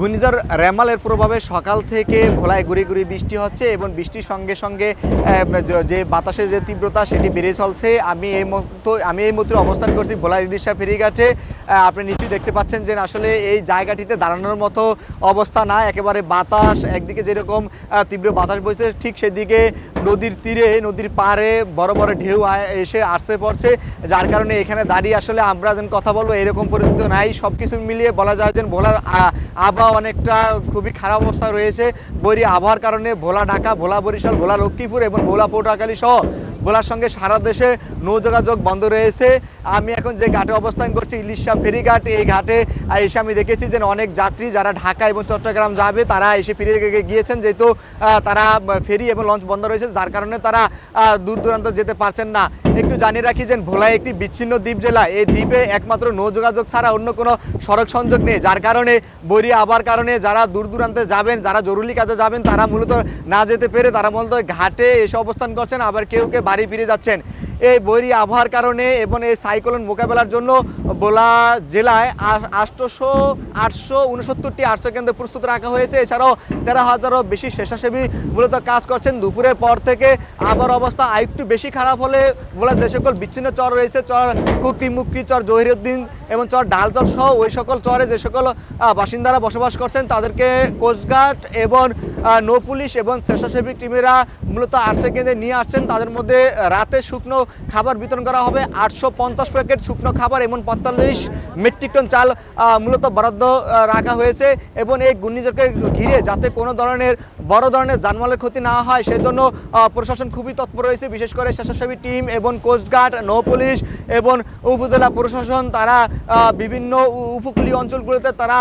ঘূর্ণিঝড় রেমালের প্রভাবে সকাল থেকে ভোলায় ঘুরে ঘুরে বৃষ্টি হচ্ছে এবং বৃষ্টির সঙ্গে সঙ্গে যে- বাতাসের যে তীব্রতা সেটি বেড়ে চলছে। আমি এই মতো আমি এই মুহূর্তে অবস্থান করছি ভোলা ইলিশা ফেরিঘাটে। গেছে আপনি নিশ্চয়ই দেখতে পাচ্ছেন যে আসলে এই জায়গাটিতে দাঁড়ানোর মতো অবস্থা না। একেবারে বাতাস, একদিকে যেরকম তীব্র বাতাস বইছে, ঠিক সেদিকে নদীর তীরে, নদীর পাড়ে বড় বড় ঢেউ এসে আসতে পড়ছে। যার কারণে এখানে দাঁড়িয়ে আসলে আমরা যেন কথা বলব, এরকম পরিস্থিতি নাই। সব কিছু মিলিয়ে বলা যায় যে ভোলার আবহাওয়া অনেকটা খুবই খারাপ অবস্থা রয়েছে। বৈরী আবহাওয়ার কারণে ভোলা ঢাকা, ভোলা বরিশাল, ভোলা লক্ষ্মীপুর এবং ভোলা পটুয়াখালী সহ ভোলার সঙ্গে সারা দেশে নৌ যোগাযোগ বন্ধ রয়েছে। আমি এখন যে ঘাটে অবস্থান করছি, ইলিশা ফেরিঘাট, এই ঘাটে এসে আমি দেখেছি যে অনেক যাত্রী যারা ঢাকা এবং চট্টগ্রাম যাবে, তারা এসে ফিরে গিয়েছেন। যেহেতু তারা ফেরি এবং লঞ্চ বন্ধ রয়েছে, যার কারণে তারা দূর দূরান্ত যেতে পারছেন না। একটু জানিয়ে রাখি যে ভোলায় একটি বিচ্ছিন্ন দ্বীপ জেলা, এই দ্বীপে একমাত্র নৌ যোগাযোগ ছাড়া অন্য কোনো সড়ক সংযোগ নেই। যার কারণে বৈরী আবার কারণে যারা দূর দূরান্তে যাবেন, যারা জরুরি কাজে যাবেন, তারা মূলত না যেতে পেরে তারা মূলত ঘাটে এসে অবস্থান করছেন। আবার কেউ কেউ বাড়ি ফিরে যাচ্ছেন। এই বৈরী আবহাওয়ার কারণে এবং এই সাইক্লোন মোকাবেলার জন্য বোলা জেলায় আটশোশো আটশো উনসত্তরটি আটশো কেন্দ্র প্রস্তুত রাখা হয়েছে। এছাড়াও তেরো হাজারও বেশি স্বেচ্ছাসেবী মূলত কাজ করছেন। দুপুরের পর থেকে আবার অবস্থা আরেকটু বেশি খারাপ হলে বলে যে সকল বিচ্ছিন্ন চর রয়েছে। চর কুকরি, মুকরি, চর জহিরুদ্দিন এবং চর ডালচর সহ ওই সকল চরে যে সকল বাসিন্দারা বসবাস করছেন, তাদেরকে কোস্টগার্ড এবং নৌ পুলিশ এবং স্বেচ্ছাসেবী টিমেরা মূলত কেন্দ্রে নিয়ে আসছেন। তাদের মধ্যে রাতে শুকনো খাবার বিতরণ করা হবে। আটশো পঞ্চাশ প্যাকেট শুকনো খাবার এবং পঁয়তাল্লিশ মেট্রিক টন চাল মূলত বরাদ্দ রাখা হয়েছে এবং এই ঘূর্ণিঝড়কে ঘিরে যাতে কোনো ধরনের বড় ধরনের জানমালের ক্ষতি না হয়, সেজন্য প্রশাসন খুবই তৎপর রয়েছে। বিশেষ করে স্বেচ্ছাসেবী টিম এবং কোস্টগার্ড নৌ পুলিশ এবং উপজেলা প্রশাসন, তারা বিভিন্ন উপকূলীয় অঞ্চলগুলোতে তারা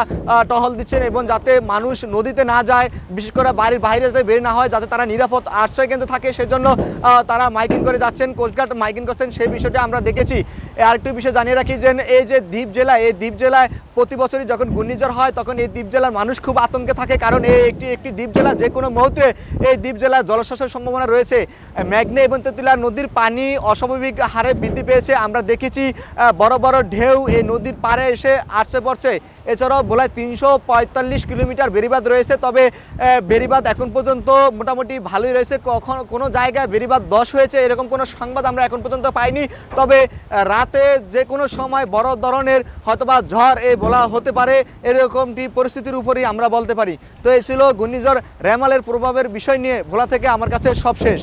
টহল দিচ্ছেন এবং যাতে মানুষ নদীতে না যায়, বিশেষ করে বাড়ির বাইরে যাতে বের না হয়, যাতে তারা নিরাপদ আশ্রয় কেন্দ্রে থাকে, সেজন্য তারা মাইকিং করে যাচ্ছেন কোস্টগার্ড মাইকিং করছেন, সেই বিষয়টি আমরা দেখেছি। আরেকটি বিষয় জানিয়ে রাখি যে, এই যে দ্বীপ জেলা এই দ্বীপ জেলায় প্রতি বছরই যখন ঘূর্ণিঝড় হয়, তখন এই দ্বীপ জেলার মানুষ খুব আতঙ্কে থাকে, কারণ এই একটি একটি দ্বীপ জেলা যে কোনো মুহূর্তে এই দ্বীপ জেলার জলশ্বাসের সম্ভাবনা রয়েছে। ম্যাগনে এবং তেতুলা নদীর পানি অস্বাভাবিক হারে বৃদ্ধি পেয়েছে। আমরা দেখেছি বড় বড় ঢেউ এই নদীর পাড়ে এসে আসছে পড়ছে। এছাড়াও ভোলায় তিনশো পঁয়তাল্লিশ কিলোমিটার বেরিবাদ রয়েছে, তবে বেরিবাদ এখন পর্যন্ত মোটামুটি ভালোই রয়েছে। কখন কোনো জায়গায় বেরিবাদ দশ হয়েছে, এরকম কোনো সংবাদ আমরা এখন পর্যন্ত পাইনি। তবে রাতে যে কোনো সময় বড় ধরনের হয়তোবা ঝড় এ বলা হতে পারে, এরকমটি পরিস্থিতির উপরই আমরা বলতে পারি। তো এই ছিল ঘূর্ণিঝড় রেমালের প্রভাবের বিষয় নিয়ে ভোলা থেকে আমার কাছে সব শেষ